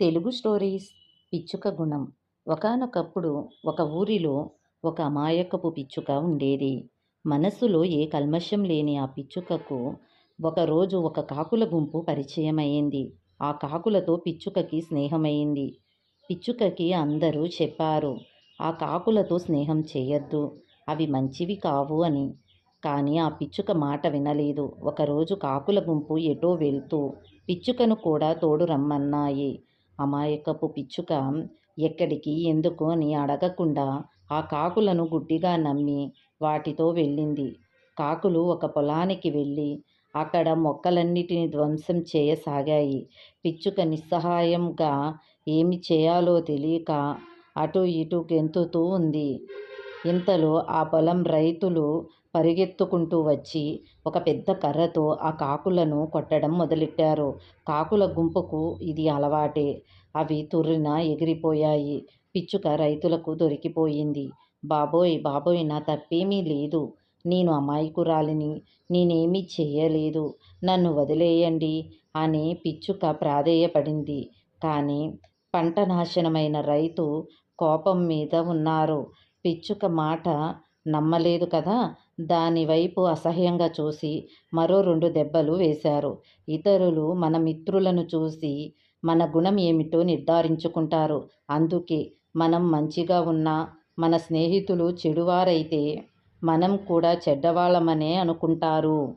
Telugu stories పిచ్చుక గుణం. ఒకానొకప్పుడు ఒక ఊరిలో ఒక అమాయకపు పిచ్చుక ఉండేది. మనస్సులో ఏ కల్మషం లేని ఆ పిచ్చుకకు ఒకరోజు ఒక కాకుల గుంపు పరిచయమైంది ఆ కాకులతో పిచ్చుకకి స్నేహమైంది పిచ్చుకకి అందరూ చెప్పారు ఆ కాకులతో స్నేహం చేయొద్దు. అవి మంచివి కావు అని. కానీ ఆ పిచ్చుక మాట వినలేదు. ఒకరోజు కాకుల గుంపు ఎటో వెళ్తూ పిచ్చుకను కూడా తోడు రమ్మన్నాయి. అమాయకపు పిచ్చుక ఎక్కడికి ఎందుకు అని అడగకుండా ఆ కాకులను గుడ్డిగా నమ్మి వాటితో వెళ్ళింది. కాకులు ఒక పొలానికి వెళ్ళి అక్కడ మొక్కలన్నిటిని ధ్వంసం చేయసాగాయి. పిచ్చుక నిస్సహాయంగా ఏమి చేయాలో తెలియక అటు ఇటు గెంతుతూ ఉంది. ఇంతలో ఆ పొలం రైతులు పరిగెత్తుకుంటూ వచ్చి ఒక పెద్ద కర్రతో ఆ కాకులను కొట్టడం మొదలెట్టారు. కాకుల గుంపుకు ఇది అలవాటే. అవి తుర్రిన ఎగిరిపోయాయి. పిచ్చుక రైతులకు దొరికిపోయింది. బాబోయ్ బాబోయ్ నా తప్పేమీ లేదు. నేను అమాయకురాలిని. నేనేమీ చేయలేదు. నన్ను వదిలేయండి అని పిచ్చుక ప్రాధేయపడింది. కానీ పంట నాశనమైన రైతు కోపం మీద ఉన్నారు. పిచ్చుక మాట నమ్మలేదు కదా? దాని వైపు అసహ్యంగా చూసి మరో రెండు దెబ్బలు వేశారు. ఇతరులు మన మిత్రులను చూసి మన గుణం ఏమిటో నిర్ధారించుకుంటారు. అందుకే మనం మంచిగా ఉన్నా మన స్నేహితులు చెడువారైతే మనం కూడా చెడ్డవాళ్ళమనే అనుకుంటారు.